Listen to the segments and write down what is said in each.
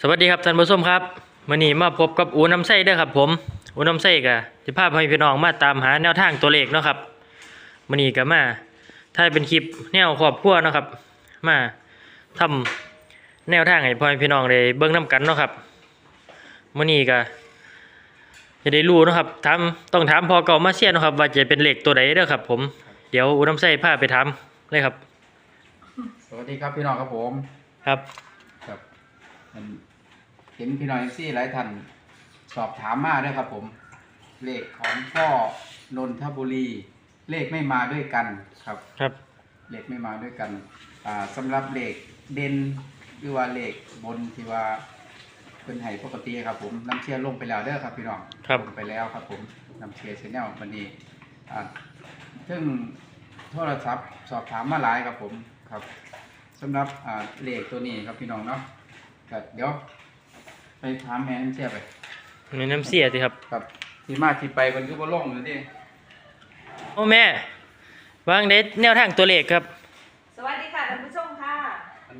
สวัสดีครับท่านผู้ชมครับวันนี้มาพบกับอูน้ำไส้เด้อครับผมอูน้ำไส้กับที่พาพ่อแม่พี่น้องมาตามหาแนวทางตัวเลขเนาะครับวันนี้ก็มาถ้าเป็นคลิปแนวครอบครัวเนาะครับ มาทำแนวทางให้พ่อแม่พี่น้องได้เบิ่งนํกันเนาะครับวันนี้ก็จะได้รู้เนาะครับถามต้องถามพอเก่ามาเชียร์เนาะครับ ว่าจะเป็นเลขตัวใดเด้อครับ ผมเดี๋ยวอูน้ำไส้พาไปถามเลยครับ สวัสดีครับพี่น้องครับผมครับครับมัน เห็นพี่น้องซี่หลายท่านสอบถามมาด้วยครับผม เลขของพ่อนนทบุรี เลขไม่มาด้วยกันครับ ครับ เลขไม่มาด้วยกันอ่าสำหรับเลขเด่นหรือว่าเลขบนที่ว่าเป็นไห้ปกติครับผมน้ำเชียร์ลงไปแล้วเด้อครับพี่น้องครับ ลงไปแล้วครับผมน้ำเชียร์ชแนลวันนี้อ่าซึ่งโทรศัพท์สอบถามมาหลายครับผมครับสำหรับอ่าเลขตัวนี้ครับพี่น้องเนาะก็เดี๋ยว ไปถามแม่น้ำเชียร์ไป มีน้ำเสียสิครับครับ ที่มาที่ไปมันก็บ่ลงเลยดิโอ้แม่วางเด็ดแนวทางตัวเลขครับ สวัสดีค่ะท่านผู้ชมค่ะอัน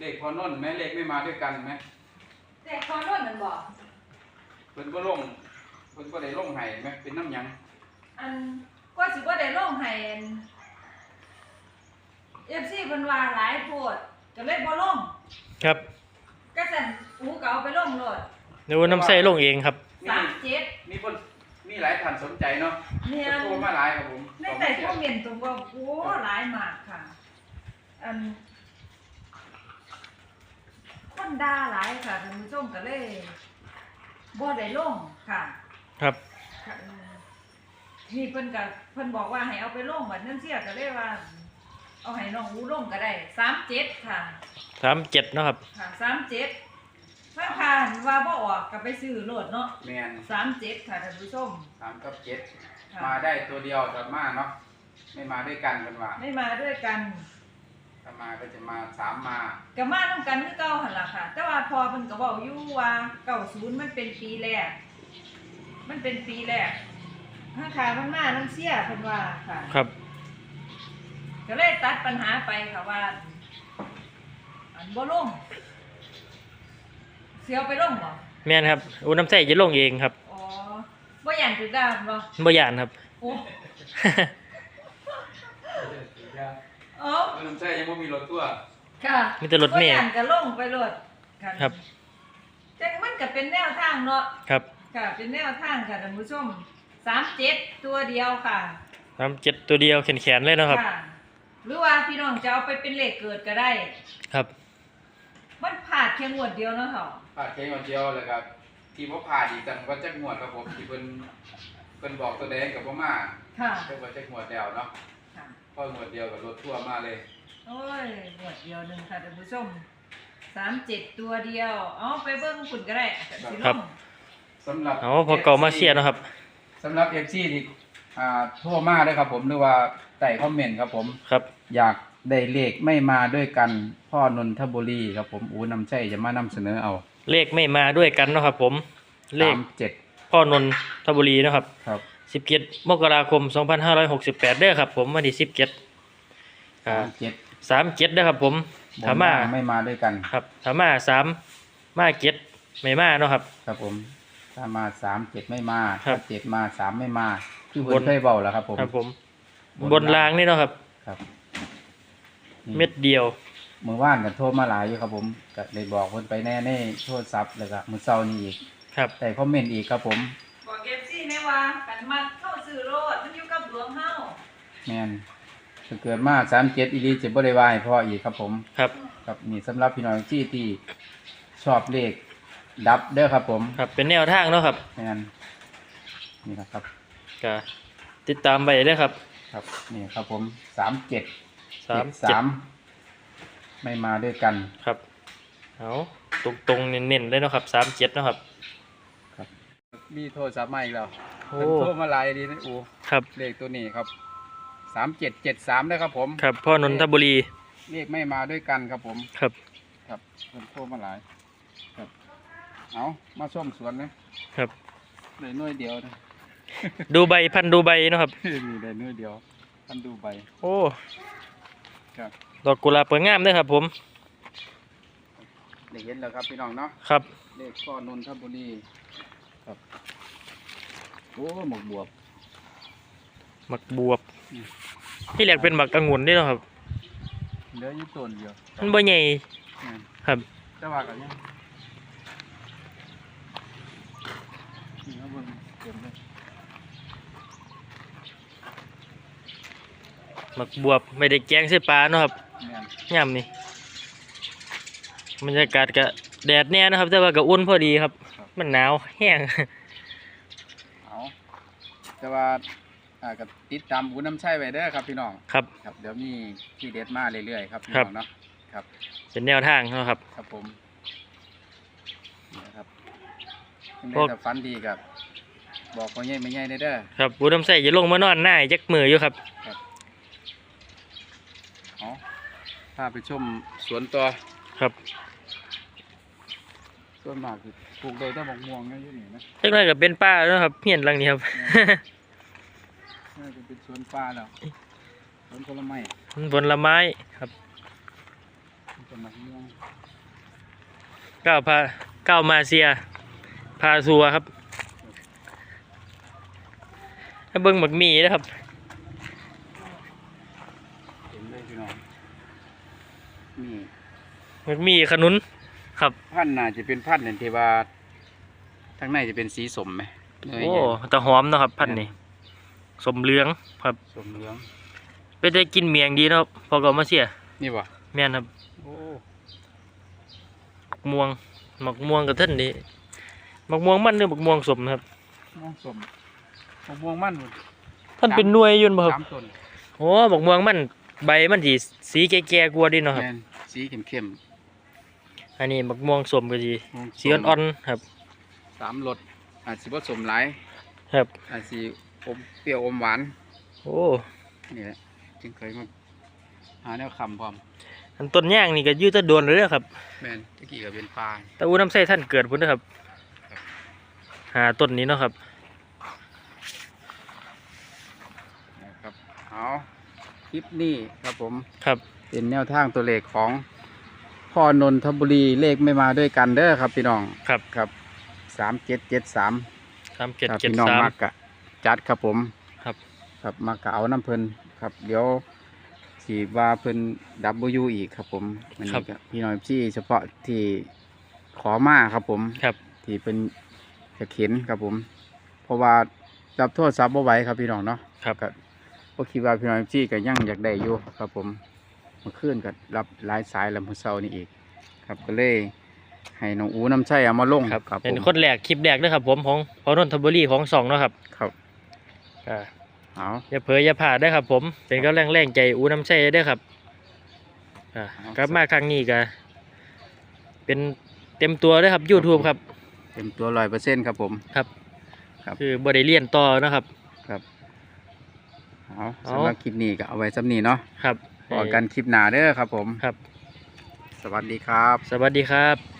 เลขพอนนท์แม่เลขไม่มาด้วยกันไหมเด็กคอนรุ่นมันบอกเพิ่นบ่ลงเพิ่นบ่ได้ลงให้ไหมเป็นน้ำหยังอันก็สิว่าได้ลงให้เอฟซีเพิ่นว่าหลายโพดก็เลยบ่ลงครับก็สั่น อูก็เอาไปลงโลดเดี๋ยวน้ำใส่ลงเองครับมีสามเจ็ดมีคนมีหลายท่านสนใจเนาะเนี่ยโทรมาหลายครับผมในแต่คอมเมนต์ตรงว่าโอ้หลายมากค่ะ อัน คนด่าหลายค่ะท่านผู้ชมก็เลยบ่ได้ลงค่ะ ครับค่ะเออนี่เพิ่นก็เพิ่นบอกว่าให้เอาไปลงบัดนั้นเสียก็เลยว่า เอาให้น้องอูลงก็ได้สามเจ็ดค่ะสามเจ็ดเนาะครับค่ะสามเจ็ด ถ้าผ่านว่าบ่ออกก็ไปซื้อโลดเนาะแมนสามเจ็ดค่ะท่านผู้ชมสามกับเจ็ดค่ะมาได้ตัวเดียวแต่มาเนาะไม่มาด้วยกันกันว่าไม่มาด้วยกันถ้ามาก็จะมาสามมาก็มานํกันคือเก่าหั่นล่ะค่ะ แต่ว่าพอเพิ่นก็บอกอยู่ว่าเก้าศูนย์มันเป็นปีแรก มันเป็นปีแรกถ้าขามันมาน้ำเสียเพิ่นว่าค่ะ ครับ ก็เลยตัดปัญหาไปค่ะว่า อันบ่ลง เสียวไปลงบ่แม่นครับอูน้ำใส่จะลงเองครับอ๋อบ่ย่านถึกดาวบ่บ่ยานครับ โอ้เอ้าเริ่มใช่ยังไม่มีรถตัวค่ะมีแต่รถเมล์บ่ย่านก็ลงไปรถค่ะครับ จังมันก็เป็นแนวทางเนาะครับค่ะเป็นแนวทางค่ะท่านผู้ชม37ตัวเดียวค่ะสามเจ็ดตัวเดียวแขนๆเลยเนาะครับ ค่ะหรือว่าพี่น้องจะเอาไปเป็นเลขเกิดก็ได้ ครับ มันผ่าดแค่งวดเดียวเนาะเถาะผ่าดแค่งวดเดียวเลยครับที่พ่ผ่าดอีกจังว่าจักงวดครับผมที่เพิ่นเพิ่นบอกตัวแดงกับพ่อมาค่ะเพิ่นว่าจักงวดแล้วเนาะค่ะ พองวดเดียวกับรถทั่วมาเลย โอ้ยหมวดเดียวหนึ่งค่ะท่านผู้ชมสามเจ็ดตัวเดียว เอาไปเบิ้งฝุ่นก็ได้แต่สิลครับงสำหรับ เอาพอเก่ามาเชียร์เนาะครับสำหรับ FC ที่อ่าโทรมาด้วยครับผมหรือว่าใต้คอมเมนต์ครับผม ครับ อยาก ได้เลขไม่มาด้วยกัน พ่อนนทบุรีครับผมอูนำใช่จะมานำเสนอเอาเลขไม่มาด้วยกันเนาะครับผมเลขสามเจ็ดพ่อนนทบุรีเนาะครับครับสิบเจ็ดมกราคมสองพันห้าร้อยหกสิบแปดเด้อครับ ผมวันที่สิบเจ็ดสามเจ็ดสามเจ็ดเด้อครับผมบถานมาล่างไม่มาด้วยกันครับถามาสามมาเจ็ดไม่มาเนาะครับ ครับผมถ้ามาสามเจ็ดไม่มาครัถ้าบเจ็ดมาสามไม่มาคือบนนเคยเบาแล้วครับผมครับผม บนบนรางนี่เนาะครับครับนี่ เม็ดเดียว มือว่านกันโทรมาหลายอยู่ครับผมก็เลยบอกคนไปแน่แน่โทรศัพท์แล้วก็มือเศร้านี่อีกครับแต่คอมเมนต์อีกครับผมบอกเอฟซีแม่ว่ากันมาเข้าซื้อโลดมันอยู่กับหลวงเฮาแมนถ้าเกิดมาสามเจ็ดอีรีจะบ่ได้วายพ่ออีกครับผมครับครับนี่สำหรับพี่น้องที่ที่ชอบเลขดับเด้อครับผม ครับเป็นแนวทางเนาะครับแมนนี่นะครับก็ติดตามไปเด้อครับ ครับนี่ครับผมสามเจ็ด สามสามไม่มาด้วยกัน ครับเอาตรงตรงๆเน้นๆเลยเนาะครับสามเจ็ดเนาะครับครับมีโทรศัพท์มาอีกแล้วโอ้เป็นโทรมาหลายดีนะอูครับเลขตัวนี้ครับสามเจ็ดเจ็ดสามนะครับผม ครับพ่อนนทบุรีเลขไม่มาด้วยกันครับผม ครับ ครับเป็นโทรมาหลายครับเอามาส้มสวนนะครับ ได้หน่วยเดียวนะ ดูใบพันธุ์ดูใบเนาะครับนี่ได้หน่วยเดียวท่านดูใบโอ้ ครับ ดอกกุหลาบเปิดงามเด้อครับ ผมเลได้เห็นแล้วครับพี่น้องเนาะครับ เลขข้อนนทบุรีครับโอ้หมกบวบหมักบวบอืมที่แรกเป็นหมักองุ่นนี่เนาะครับเหลืออยู่ต้นเดียวมันบ่ใหญ่แม่นครับ แต่ว่ากันยังนี่ครับเบิ่งเต็มเลย หมักบวบไม่ได้แกงใส่ปลาเนาะครับแม่นย่ำนี่บรรยากาศก็แดดแน่นะครับ แต่ว่าก็อุ่นพอดีครับ มันหนาวแห้งเอาแต่ว่าอ่าก็ติดตามบุญน้ำใช่ไว้เด้อครับพี่น้องครับ ครับเดี๋ยวมีที่เด็ดมาเรื่อยๆครับพี่ครัน้บองเนาะครับ เป็นแนวทางเนาะครับ ครับผมนี่นะครับยังพวได้กแต่ฟันดีกับบอกว่าใหญ่ไม่ใหญ่เด้อครับบูน้ำใส่จะลงมานอนหน้าจักมืออยู่ครับเอา พาไปชมสวนตัวครับส่วนมากคือปลูกได้แต่มะม่วงเนี่ยอยู่นี่นะจักหน่อยก็เป็นป้าเนาะครับเพียนหลังนี้ครับ น่าจะเป็นสวนปลาแล้วสวนผลไม้ผลไม้ครับสวนมะม่วงก้าวพาก้าวมาเซีย พาซัวครับให้เบิ้งหมักหมีนะครับเห็นเลยพี่น้อง นี่หมักหมีขนุนครับ พันธุ์น่าจะเป็นพันธุ์นั่นที่ว่าทางในจะเป็นสีสมไหมเนยโอ้ใหญ่แต่หอมเนาะครับ พันธุ์นี้สมเหลืองครับสมเหลืองเป็นได้กินเมียงดีเนาะครับพอก็มาเสียนี่บ่แม่นครับโอ้หมักม่วงหมักม่วงกับท่านนี้หมักม่วงมันหรือหมักม่วงสมครับ มองสมมะม่วงมันหมดท่านเป็นหน่วยอยุ่นบ่ครับสามต้นโอ้หมักม่วงมัน ใบมันสีสีแก่ๆกว่าดีเนาะครับ แม่นสีเข้มอันนี้หมักม่วงสมก็ดีๆม่วงสีอ่อนๆครับ สามรสอาจสิผสมหลายครับ อาจสิอมเปรี้ยวอมหวานโอ้นี่แหละจึงเคยมาหาแนวคำพร้อมอันต้นย่างนี่ก็อยืดตะโดนเลยเด้อครับแม่นตะกี้ก็เป็นปลาแต่อูน้ำใส่ท่านเกิดพุ่นนะครับ หาต้นนี้เนาะครับ นะครับ เอา คลิปนี้ครับผมครับเป็นแนวทางตัวเลขของพ่อนนทบุรีเลขไม่มาด้วยกันเด้อครับพี่น้องครับครับสามเจ็ดเจ็ดสามสามเจ็ดครับเจ็ดพี่น้องสาม มักกะจัดครับผมครับ ครับมักกะเอาน้ำเพลินครับ เดี๋ยวสีว่าเพิ่นดับเบิลยูอีกครับผมมันครันี่บก็พี่น้องที่เฉพาะที่ขอมาครับผม ครับ ที่เป็นจะเข็นครับผม เพราะว่ารับโทษซับบ่ไหวครับพี่น้องเนาะครับ ก็ บ่คิดว่าพี่น้องที่ก็ยังอยากได้อยู่ครับผมเมื่อคืนก็รับหลายสายแล้วมื้อเช้านี่อีก ครับก็เลยให้น้องอูน้ำใช้เอามาลงครับครับผเป็นมคนแรกคลิปแรกเด้อครับ ผมของพอนนทบุรีของสองเนาะครับ ครับอ่าเอาอย่าเผลออย่าพลาดได้อครับ ผมเป็นกำลังแรงใจอูน้ำใส่ได้อครับอ่ากลับมาครั้งนี้ก็เป็นเต็มตัวได้อครับ YouTube ครับ เต็มตัวร้อยเปอร์เซ็นต์ครับผมครับ ครับ คือบ่ได้เรียนต่อนะครับ ครับเอา เอาสำหรับคลิปนี้ก็เอาไว้สำนี้เนาะครับพอกันคลิปหน้าเด้อครับผม ครับ สวัสดีครับ สวัสดีครับ